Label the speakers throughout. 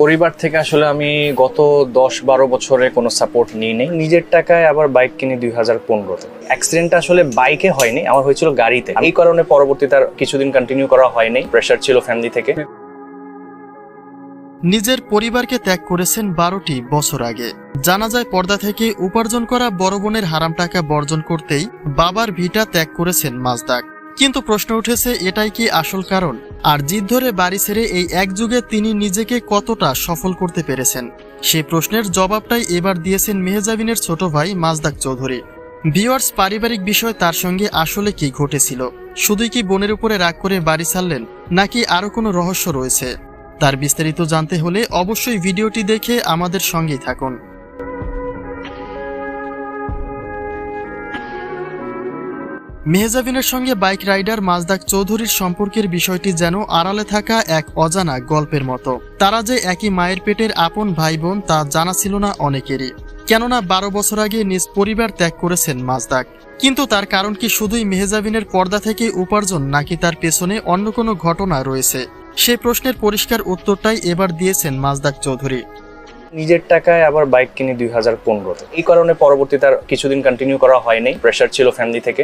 Speaker 1: পরিবার থেকে আসলে আমি গত দশ বারো বছরে কোনো সাপোর্ট নিই নেই। নিজের টাকায় আবার বাইক কিনি দুই হাজার পনেরোতে। অ্যাক্সিডেন্টটা আসলে বাইকে হয়নি, আমার হয়েছিল গাড়িতে। এই কারণে পরবর্তীতে আর কিছুদিন কন্টিনিউ করা হয়নি প্রেশার ছিল ফ্যামিলি থেকে।
Speaker 2: নিজের পরিবারকে ত্যাগ করেছেন বারোটি বছর আগে। জানা যায় পর্দা থেকে উপার্জন করা বড় বোনের হারাম টাকা বর্জন করতেই বাবার ভিটা ত্যাগ করেছেন মাজদাক। কিন্তু প্রশ্ন উঠেছে, এটাই কি আসল কারণ? আর জিদ ধরে বাড়ি ছেড়ে এই এক যুগে তিনি নিজেকে কতটা সফল করতে পেরেছেন? সেই প্রশ্নের জবাবটাই এবার দিয়েছেন মেহজাবিনের ছোট ভাই মাজদাক চৌধুরী। ভিওয়ার্স পারিবারিক বিষয় তার সঙ্গে আসলে কি ঘটেছিল? শুধুই কি বোনের উপরে রাগ করে বাড়ি ছাড়লেন, নাকি আরও কোনো রহস্য রয়েছে? তার বিস্তারিত জানতে হলে অবশ্যই ভিডিওটি দেখে আমাদের সঙ্গেই থাকুন। মেহজাবিনের সঙ্গে বাইক রাইডার মাজদাক চৌধুরীর সম্পর্কের বিষয়টি যেন আড়ালে থাকা এক অজানা গল্পের মতো। তারা যে একই মায়ের পেটের আপন ভাই বোন তা জানা ছিল না অনেকেরই। কেননা বারো বছর আগে নিজ পরিবার ত্যাগ করেছেন মাজদাক। কিন্তু তার কারণ কি শুধুই মেহজাবিনের পর্দা থেকে উপার্জন নাকি তার পেছনে অন্য কোনো ঘটনা রয়েছে? সেই প্রশ্নের পরিষ্কার উত্তরটাই এবার দিয়েছেন মাজদাক চৌধুরী।
Speaker 1: নিজের টাকায় আবার বাইক কিনি দুই হাজার পনেরোতে। এই কারণে পরবর্তী তার কিছুদিন কন্টিনিউ করা হয়নি। প্রেশার ছিল ফ্যামিলি থেকে।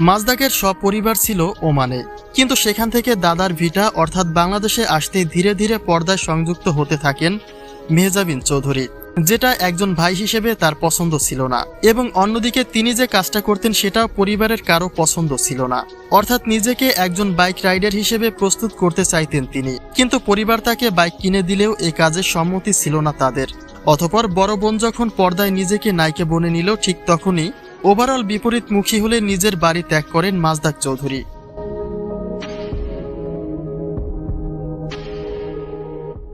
Speaker 2: মাজদাকের সব পরিবার ছিল ওমানে। কিন্তু সেখান থেকে দাদার ভিটা অর্থাৎ বাংলাদেশে আসতে ধীরে ধীরে পর্দায় সংযুক্ত হতে থাকেন মেহজাবিন চৌধুরী, যেটা একজন ভাই হিসেবে তার পছন্দ ছিল না। এবং অন্যদিকে তিনি যে কাজটা করতেন সেটা পরিবারের কারও পছন্দ ছিল না। অর্থাৎ নিজেকে একজন বাইক রাইডার হিসেবে প্রস্তুত করতে চাইতেন তিনি। কিন্তু পরিবার তাকে বাইক কিনে দিলেও এ কাজের সম্মতি ছিল না তাদের। অথপর বড় বোন যখন পর্দায় নিজেকে নাইকে বনে নিল, ঠিক তখনই ওভারঅল বিপরীতমুখী হলে নিজের বাড়ি ত্যাগ করেন মাজদাক চৌধুরী।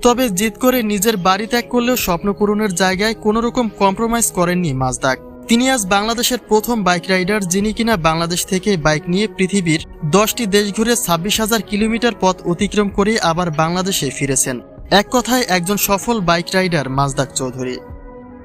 Speaker 2: তবে জিদ করে নিজের বাড়ি ত্যাগ করলেও স্বপ্ন পূরণের জায়গায় কোনো রকম কম্প্রোমাইজ করেননি মাজদাক। তিনি আজ বাংলাদেশের প্রথম বাইক রাইডার, যিনি কিনা বাংলাদেশ থেকে বাইক নিয়ে পৃথিবীর দশটি দেশ ঘুরে ছাব্বিশ হাজার কিলোমিটার পথ অতিক্রম করে আবার বাংলাদেশে ফিরেছেন। এক কথায়, একজন সফল বাইক রাইডার মাজদাক চৌধুরী।